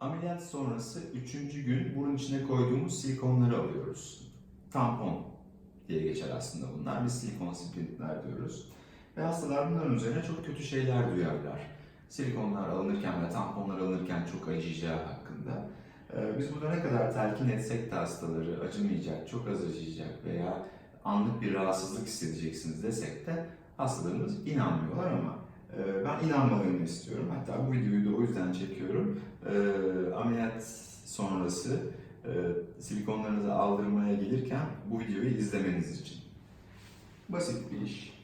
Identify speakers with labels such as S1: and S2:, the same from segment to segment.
S1: Ameliyat sonrası üçüncü gün burun içine koyduğumuz silikonları alıyoruz. Tampon diye geçer aslında bunlar. Biz silikon splintler diyoruz. Ve hastalar bunların üzerine çok kötü şeyler duyarlar. Silikonlar alınırken ve tamponlar alınırken çok acıyacağı hakkında. Ee, Biz burada ne kadar telkin etsek de hastaları acımayacak, çok az acıyacak veya anlık bir rahatsızlık hissedeceksiniz desek de hastalarımız inanmıyorlar ben inanmalarını istiyorum. Hatta bu videoyu da o yüzden çekiyorum. Ee, Ameliyat sonrası e, silikonlarınızı aldırmaya gelirken bu videoyu izlemeniz için. Basit bir iş.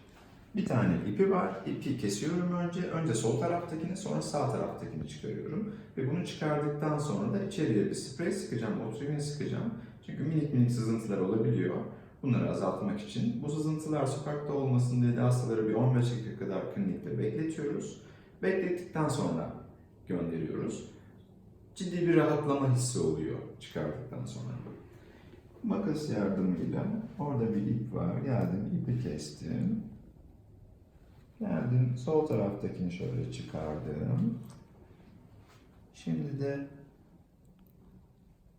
S1: Bir tane ipi var. İpi kesiyorum önce. Önce sol taraftakini sonra sağ taraftakini çıkarıyorum. Ve bunu çıkardıktan sonra da içeriye bir sprey sıkacağım, otrimin sıkacağım. Çünkü minik minik sızıntılar olabiliyor. Bunları azaltmak için. Bu sızıntılar sokakta olmasın diye de hastaları bir 15 dakika kadar klinikte bekletiyoruz. Beklettikten sonra gönderiyoruz. Ciddi bir rahatlama hissi oluyor çıkardıktan sonra. Makas yardımıyla orada bir ip var. Geldim ipi kestim. Geldim sol taraftakini şöyle çıkardım. Şimdi de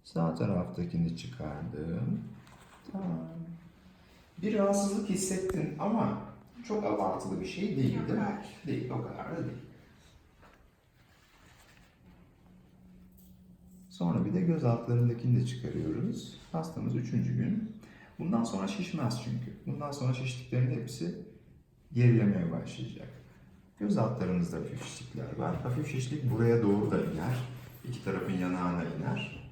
S1: sağ taraftakini çıkardım. Tamam. Bir rahatsızlık hissettin ama çok abartılı bir şey değil değil mi? Değil, o kadar da değil. Sonra bir de göz altlarındakini de çıkarıyoruz. Hastamız üçüncü gün. Bundan sonra şişmez çünkü. Bundan sonra şişliklerin hepsi gerilemeye başlayacak. Göz altlarımızda hafif şişlikler var. Hafif şişlik buraya doğru da iner. İki tarafın yanağına iner.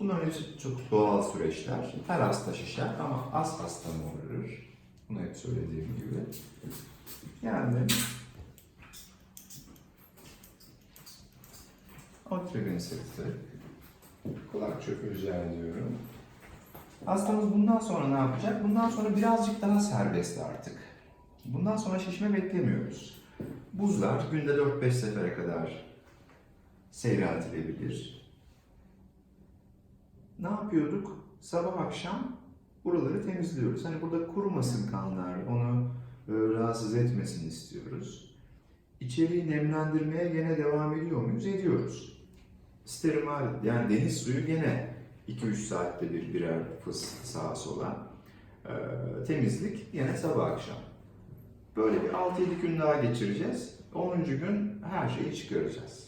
S1: Bunların hepsi çok doğal süreçler. Her hasta şişer ama az hasta morarır. Bunu hep söylediğim gibi. Yani Otrivin sıktı. Kulak çöpü rica ediyorum. Hastamız bundan sonra ne yapacak? Bundan sonra birazcık daha serbest artık. Bundan sonra şişme beklemiyoruz. Buzlar günde 4-5 sefere kadar seyreltilebilir. Ne yapıyorduk? Sabah akşam buraları temizliyoruz. Hani burada kurumasın kanlar, onu e, rahatsız etmesin istiyoruz. İçeriği nemlendirmeye gene devam ediyor muyuz? Ediyoruz. Sterimal yani deniz suyu gene 2-3 saatte bir birer fıs sağa sola. Ee, temizlik yine sabah akşam. Böyle bir 6-7 gün daha geçireceğiz. 10. gün her şeyi çıkaracağız.